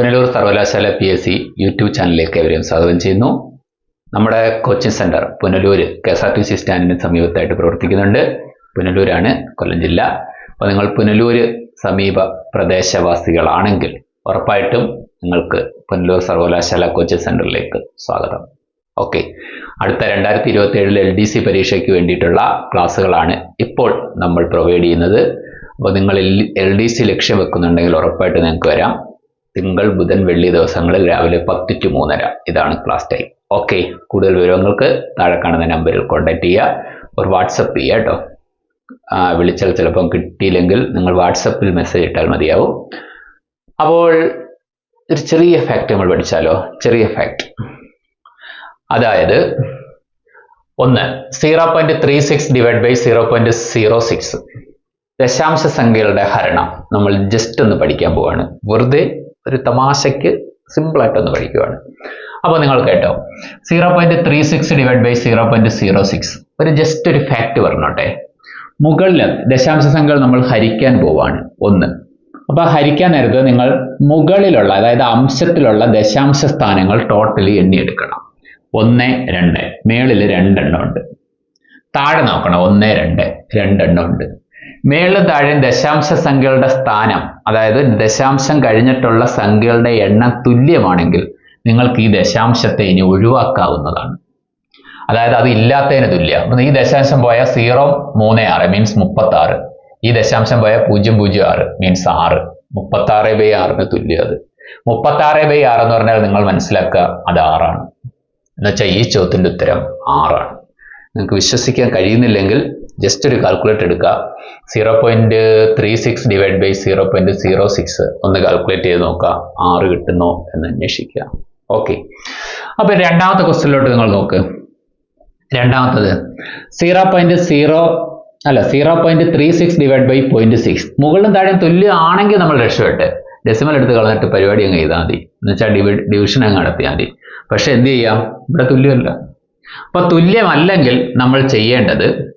പുനലൂർ സർവകലാശാല P S C YouTube ചാനലിലേക്ക് എവരെയും സ്വാഗതം ചെയ്യുന്നു. നമ്മുടെ coaching centre Punalur K S R T C സ്റ്റാൻഡിന് സമീപത്തായിട്ട് പ്രവർത്തിക്കുന്നുണ്ട്. പുനലൂരാണ് കൊല്ലം ജില്ല. അപ്പോൾ നിങ്ങൾ പുനലൂർ സമീപ പ്രദേശവാസികളാണെങ്കിൽ ഉറപ്പായിട്ടും നിങ്ങൾക്ക് പുനലൂർ സർവകലാശാല കോച്ചിങ് സെന്ററിലേക്ക് സ്വാഗതം. ഓക്കെ. അടുത്ത രണ്ടായിരത്തി ഇരുപത്തി ഏഴിൽ എൽ ഡി സി പരീക്ഷയ്ക്ക് വേണ്ടിയിട്ടുള്ള ക്ലാസ്സുകളാണ് ഇപ്പോൾ നമ്മൾ പ്രൊവൈഡ് ചെയ്യുന്നത്. അപ്പോൾ നിങ്ങൾ എൽ ഡി സി ലക്ഷ്യം വെക്കുന്നുണ്ടെങ്കിൽ ഉറപ്പായിട്ട് നിങ്ങൾക്ക് വരാം. തിങ്കൾ ബുധൻ വെള്ളി ദിവസങ്ങളിൽ രാവിലെ പത്ത് ടു മൂന്നര. ഇതാണ് ക്ലാസ് ടൈം ഓക്കെ കൂടുതൽ വിവരങ്ങൾക്ക് താഴെ കാണുന്ന നമ്പറിൽ കോൺടാക്ട് ചെയ്യുക. ഒരു വാട്സപ്പ് ചെയ്യുക കേട്ടോ. വിളിച്ചാൽ ചിലപ്പം കിട്ടിയില്ലെങ്കിൽ നിങ്ങൾ വാട്സപ്പിൽ മെസ്സേജ് ഇട്ടാൽ മതിയാവും. അപ്പോൾ ഒരു ചെറിയ ഫാക്റ്റ് നമ്മൾ പഠിച്ചാലോ? ചെറിയ ഫാക്റ്റ് അതായത് ഒന്ന് zero point three six divide by zero point zero six ദശാംശ സംഖ്യകളുടെ ഹരണം. നമ്മൾ ജസ്റ്റ് ഒന്ന് പഠിക്കാൻ പോവാണ്. വെറുതെ ഒരു തമാശയ്ക്ക് സിമ്പിൾ ആയിട്ടൊന്ന് പഠിക്കുവാണ്. അപ്പോൾ നിങ്ങൾ കേട്ടോ. Zero point three six divide by zero point zero six ഒരു ജസ്റ്റ് ഒരു ഫാക്ട് പറഞ്ഞോട്ടെ. മുകളിൽ ദശാംശ സംഖ്യകൾ നമ്മൾ ഹരിക്കാൻ പോവാണ്. ഒന്ന്. അപ്പോൾ ഹരിക്കാൻ നേരത്ത് നിങ്ങൾ മുകളിലുള്ള അതായത് അംശത്തിലുള്ള ദശാംശ സ്ഥാനങ്ങൾ ടോട്ടലി എണ്ണിയെടുക്കണം. ഒന്ന് രണ്ട്. മേളിൽ രണ്ടെണ്ണം ഉണ്ട്. താഴെ നോക്കണം. ഒന്ന് രണ്ട്. രണ്ടെണ്ണം ഉണ്ട്. മേളിലും താഴെ ദശാംശ സംഖ്യകളുടെ സ്ഥാനം അതായത് ദശാംശം കഴിഞ്ഞിട്ടുള്ള സംഖ്യകളുടെ എണ്ണം തുല്യമാണെങ്കിൽ നിങ്ങൾക്ക് ഈ ദശാംശത്തെ ഇനി ഒഴിവാക്കാവുന്നതാണ്. അതായത് അത് ഇല്ലാത്തതിന് തുല്യ. ഈ ദശാംശം പോയാൽ സീറോ മൂന്ന് ആറ് മീൻസ് മുപ്പത്തി ആറ് ഈ ദശാംശം പോയാൽ പൂജ്യം പൂജ്യം ആറ് മീൻസ് ആറ്. മുപ്പത്തി ആറ് ബൈ ആറിന് തുല്യം അത്. മുപ്പത്തി ആറ് ബൈ ആറ് എന്ന് പറഞ്ഞാൽ നിങ്ങൾ മനസ്സിലാക്കുക അത് ആറാണ്. എന്നുവെച്ചാൽ ഈ ചോദ്യത്തിന്റെ ഉത്തരം ആറാണ്. നിങ്ങൾക്ക് വിശ്വസിക്കാൻ കഴിയുന്നില്ലെങ്കിൽ ജസ്റ്റ് ഒരു കാൽക്കുലേറ്റ് എടുക്കുക. Zero point three six divide by zero point zero six ഒന്ന് കാൽക്കുലേറ്റ് ചെയ്ത് നോക്കുക. ആറ് കിട്ടുന്നോ എന്ന് അന്വേഷിക്കുക. ഓക്കെ അപ്പൊ രണ്ടാമത്തെ ക്വസ്റ്റ്യനിലോട്ട് നിങ്ങൾ നോക്ക്. രണ്ടാമത്തത് സീറോ പോയിന്റ് സീറോ അല്ല zero point three six divide by point six മുകളിലും താഴെയും തുല്യമാണെങ്കിൽ നമ്മൾ രക്ഷപ്പെട്ട്. ഡെസിമൽ എടുത്ത് കളഞ്ഞിട്ട് പരിപാടി അങ്ങ് ചെയ്താൽ മതി. എന്നുവെച്ചാൽ ഡിവി ഡിവിഷൻ അങ്ങ് നടത്തിയാൽ മതി. പക്ഷെ എന്ത് ചെയ്യാം? ഇവിടെ തുല്യമല്ല. അപ്പൊ തുല്യമല്ലെങ്കിൽ നമ്മൾ ചെയ്യേണ്ടത്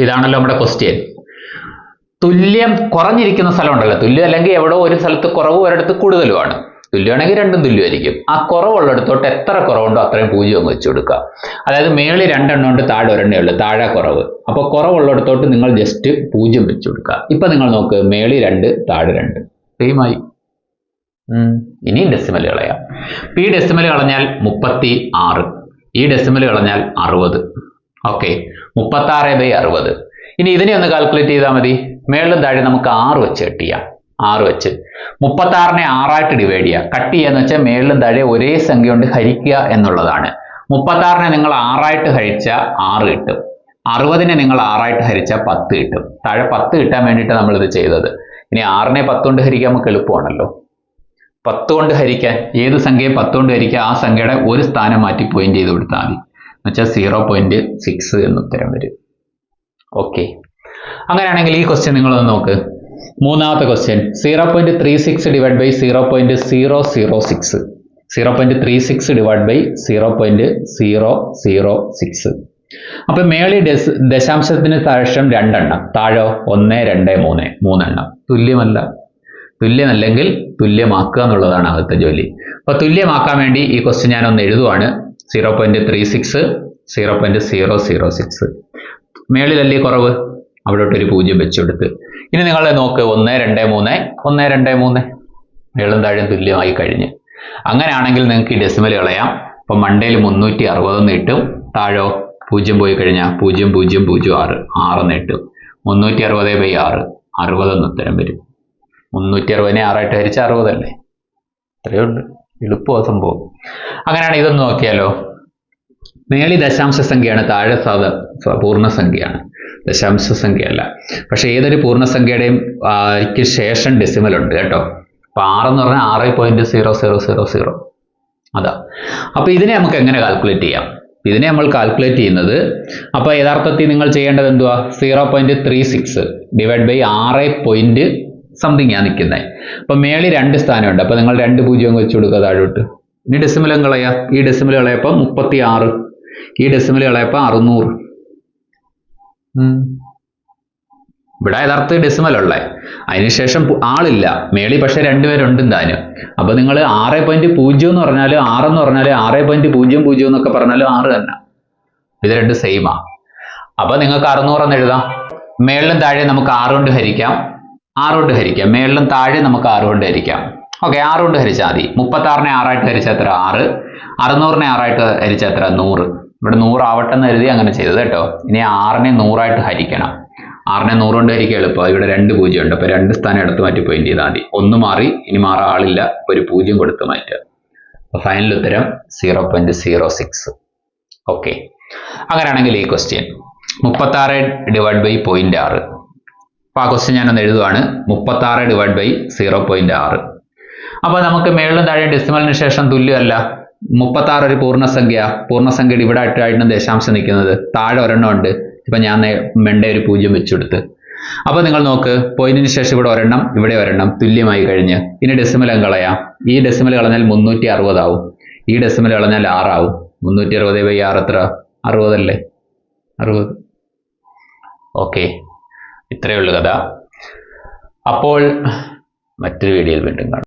ഇതാണല്ലോ നമ്മുടെ ക്വസ്റ്റ്യൻ തുല്യം കുറഞ്ഞിരിക്കുന്ന സ്ഥലം ഉണ്ടല്ലോ തുല്യം അല്ലെങ്കിൽ എവിടെ ഒരു സ്ഥലത്ത് കുറവ് ഒരിടത്ത് കൂടുതലുമാണ്. തുല്യമാണെങ്കിൽ രണ്ടും തുല്യമായിരിക്കും. ആ കുറവുള്ളിടത്തോട്ട് എത്ര കുറവുണ്ടോ അത്രയും പൂജ്യം അങ്ങ് വെച്ച് കൊടുക്കുക. അതായത് മേളിൽ രണ്ടെണ്ണം ഉണ്ട് താഴെ ഒരെണ്ണേ ഉള്ളൂ താഴെ കുറവ്. അപ്പൊ കുറവുള്ളിടത്തോട്ട് നിങ്ങൾ ജസ്റ്റ് പൂജ്യം വെച്ച് കൊടുക്കുക. ഇപ്പൊ നിങ്ങൾ നോക്ക് മേളിൽ രണ്ട് താഴെ രണ്ട്. സെയിം ആയി. ഉം. ഇനി ഡെസിമൽ കളയാം. പി ഡെസിമൽ കളഞ്ഞാൽ മുപ്പത്തി ആറ് ഈ ഡെസിമൽ കളഞ്ഞാൽ അറുപത്. ഓക്കെ മുപ്പത്തി ആറ് ബൈ അറുപത്. ഇനി ഇതിനെ ഒന്ന് കാൽക്കുലേറ്റ് ചെയ്താൽ മതി. മേളിലും താഴെ നമുക്ക് ആറ് വെച്ച് കട്ട് ചെയ്യാം. ആറ് വെച്ച്. മുപ്പത്തി ആറിനെ ആറായിട്ട് ഡിവൈഡ് ചെയ്യുക കട്ട് ചെയ്യുക എന്ന് വെച്ചാൽ മേളിലും താഴെ ഒരേ സംഖ്യ കൊണ്ട് ഹരിക്കുക എന്നുള്ളതാണ്. മുപ്പത്തി ആറിനെ നിങ്ങൾ ആറായിട്ട് ഹരിച്ചാൽ ആറ് കിട്ടും. അറുപതിനെ നിങ്ങൾ ആറായിട്ട് ഹരിച്ചാൽ പത്ത് കിട്ടും. താഴെ പത്ത് കിട്ടാൻ വേണ്ടിയിട്ട് നമ്മൾ ഇത് ചെയ്തത്. ഇനി ആറിനെ പത്ത് കൊണ്ട് ഹരിക്കാൻ നമുക്ക് എളുപ്പമാണല്ലോ. പത്ത് കൊണ്ട് ഹരിക്കാൻ ഏത് സംഖ്യയെ പത്ത് കൊണ്ട് ഹരിക്കുക ആ സംഖ്യയുടെ ഒരു സ്ഥാനം മാറ്റി പോയിന്റ് ചെയ്ത് കൊടുത്താൽ മതി. എന്നുവെച്ചാൽ സീറോ പോയിന്റ് സിക്സ് എന്ന് ഉത്തരം വരും. ഓക്കെ അങ്ങനെയാണെങ്കിൽ ഈ ക്വസ്റ്റ്യൻ നിങ്ങളൊന്ന് നോക്ക്. മൂന്നാമത്തെ question zero point three six divide by zero point zero zero six zero point three six divide by zero point zero zero six അപ്പൊ മേളി ഡെസ് ദശാംശത്തിന് ശേഷം രണ്ടെണ്ണം. താഴോ? ഒന്ന് രണ്ട് മൂന്ന്. മൂന്നെണ്ണം. തുല്യമല്ല. തുല്യമല്ലെങ്കിൽ തുല്യമാക്കുക എന്നുള്ളതാണ് അകത്തെ ജോലി. അപ്പൊ തുല്യമാക്കാൻ വേണ്ടി ഈ ക്വസ്റ്റ്യൻ ഞാൻ ഒന്ന് എഴുതുവാണ്. Zero point three six zero point zero zero six മേളിലല്ലേ കുറവ്? അവിടോട്ട് ഒരു പൂജ്യം വെച്ചെടുത്ത്. ഇനി നിങ്ങൾ നോക്ക്. ഒന്ന് രണ്ട് മൂന്ന്. ഒന്ന് രണ്ട് മൂന്ന്. മേളും താഴെയും തുല്യമായി കഴിഞ്ഞ്. അങ്ങനെയാണെങ്കിൽ നിങ്ങൾക്ക് ഈ ഡെസിമൽ കളയാം. അപ്പം മണ്ടയിൽ മുന്നൂറ്റി അറുപതെന്ന് കിട്ടും. താഴോ? പൂജ്യം പോയി കഴിഞ്ഞാൽ പൂജ്യം പൂജ്യം പൂജ്യം ആറ്. ആറെന്ന് കിട്ടും. മുന്നൂറ്റി അറുപത് ബൈ ആറ്. അറുപതെന്ന് ഉത്തരം വരും. മുന്നൂറ്റി അറുപതിനെ ആറായിട്ട് ഹരിച്ച അറുപതല്ലേ? അത്രയേ ഉള്ളൂ. എളുപ്പമോ സംഭവം. അങ്ങനെയാണ് ഇതൊന്ന് നോക്കിയാലോ. മേളി ദശാംശ സംഖ്യയാണ് താഴെ സാധ പൂർണ പൂർണസംഖ്യയാണ് ദശാംശ സംഖ്യയല്ല. പക്ഷെ ഏതൊരു പൂർണസംഖ്യയുടെയും ക്ക് ശേഷം ഡെസിമൽ ഉണ്ട് കേട്ടോ. അപ്പൊ ആറെന്ന് പറഞ്ഞാൽ ആറ് point zero zero zero zero അതാ. അപ്പോൾ ഇതിനെ നമുക്ക് എങ്ങനെ കാൽക്കുലേറ്റ് ചെയ്യാം? ഇതിനെ നമ്മൾ കാൽക്കുലേറ്റ് ചെയ്യുന്നത് അപ്പോൾ യഥാർത്ഥത്തിൽ നിങ്ങൾ ചെയ്യേണ്ടത് എന്തുവാ? Zero point three six divide by ആറ് പോയിന്റ് സംതിങ് ആ നിൽക്കുന്നത് അപ്പൊ മേളിൽ രണ്ട് സ്ഥാനമുണ്ട്. അപ്പൊ നിങ്ങൾ രണ്ട് പൂജ്യം വെച്ച് കൊടുക്കുക താഴോട്ട്. ഇനി ഡെസിമലം കളയാ? ഈ ഡെസിമൽ കളയപ്പോ മുപ്പത്തി ആറ് ഈ ഡെസിമൽ കളയപ്പോ അറുന്നൂറ്. ഇവിടെ യഥാർത്ഥ ഡെസിമൽ ഉള്ളത് അതിനുശേഷം ആളില്ല. മേളി പക്ഷെ രണ്ടുപേരുണ്ട് താനും അപ്പൊ നിങ്ങൾ ആറ് പോയിന്റ് പൂജ്യം എന്ന് പറഞ്ഞാൽ ആറെന്ന് പറഞ്ഞാൽ ആറ് പോയിന്റ് പൂജ്യം പൂജ്യം എന്നൊക്കെ പറഞ്ഞാലും ആറ് തന്നെ. ഇത് രണ്ട് സെയിമാ അപ്പൊ നിങ്ങൾക്ക് അറുന്നൂറെന്ന് എഴുതാം. മേളിലും താഴെ നമുക്ക് ആറ് കൊണ്ട് ഹരിക്കാം. ആറ് കൊണ്ട് ഹരിക്കാം. മേളിലും താഴെ നമുക്ക് ആറ് കൊണ്ട് ഹരിക്കാം. ഓക്കെ ആറ് കൊണ്ട് ഹരിച്ചാൽ മതി. മുപ്പത്തി ആറിനെ ആറായിട്ട് ഹരിച്ചാൽ എത്ര? ആറ്. അറുന്നൂറിനെ ആറായിട്ട് ഹരിച്ചാൽ എത്ര? നൂറ്. ഇവിടെ നൂറാവട്ടെ എന്ന് എഴുതി അങ്ങനെ ചെയ്തത് കേട്ടോ. ഇനി ആറിനെ നൂറായിട്ട് ഹരിക്കണം. ആറിനെ നൂറ് കൊണ്ട് ഹരിക്കുക എളുപ്പം. ഇവിടെ രണ്ട് പൂജ്യം ഉണ്ട് അപ്പോൾ രണ്ട് സ്ഥാനം എടുത്ത് മാറ്റി പോയിന്റ് ചെയ്താൽ മതി. ഒന്ന് മാറി ഇനി മാറാൻ ആളില്ല. ഒരു പൂജ്യം കൊടുത്ത് മാറ്റുക. അപ്പോൾ ഫൈനൽ ഉത്തരം zero point zero six okay അങ്ങനെയാണെങ്കിൽ ഈ ക്വസ്റ്റ്യൻ മുപ്പത്താറ് ഡിവൈഡ് ബൈ പോയിന്റ് ആറ്. അപ്പൊ ആ ക്വസ്റ്റ്യൻ ഞാനൊന്ന് എഴുതുവാണ്. മുപ്പത്തി ആറ് ഡിവൈഡ് ബൈ സീറോ പോയിന്റ് ആറ്. അപ്പൊ നമുക്ക് മേളിലും താഴെ ഡെസിമലിന് ശേഷം തുല്യമല്ല. മുപ്പത്തി ആറ് ഒരു പൂർണസംഖ്യ. പൂർണസംഖ്യയുടെ ഇവിടെ ആയിട്ടാണ് ദശാംശം നിൽക്കുന്നത്. താഴെ ഒരെണ്ണം ഉണ്ട്. ഇപ്പൊ ഞാൻ മെണ്ട ഒരു പൂജ്യം വെച്ചെടുത്ത്. അപ്പോൾ നിങ്ങൾ നോക്ക്. പോയിന്റിന് ശേഷം ഇവിടെ ഒരെണ്ണം ഇവിടെ ഒരെണ്ണം തുല്യമായി കഴിഞ്ഞ്. ഇനി ഡെസിമൽ കളയാം? ഈ ഡെസിമൽ കളഞ്ഞാൽ മുന്നൂറ്റി അറുപതാവും ഈ ഡെസിമൽ കളഞ്ഞാൽ ആറാവും. മുന്നൂറ്റി അറുപത് ബൈ ആറ് എത്ര? അറുപതല്ലേ? അറുപത്. ഓക്കെ ഇത്രയേ ഉള്ളൂ കഥ. അപ്പോൾ മറ്റൊരു വീഡിയോയിൽ വീണ്ടും കാണാം.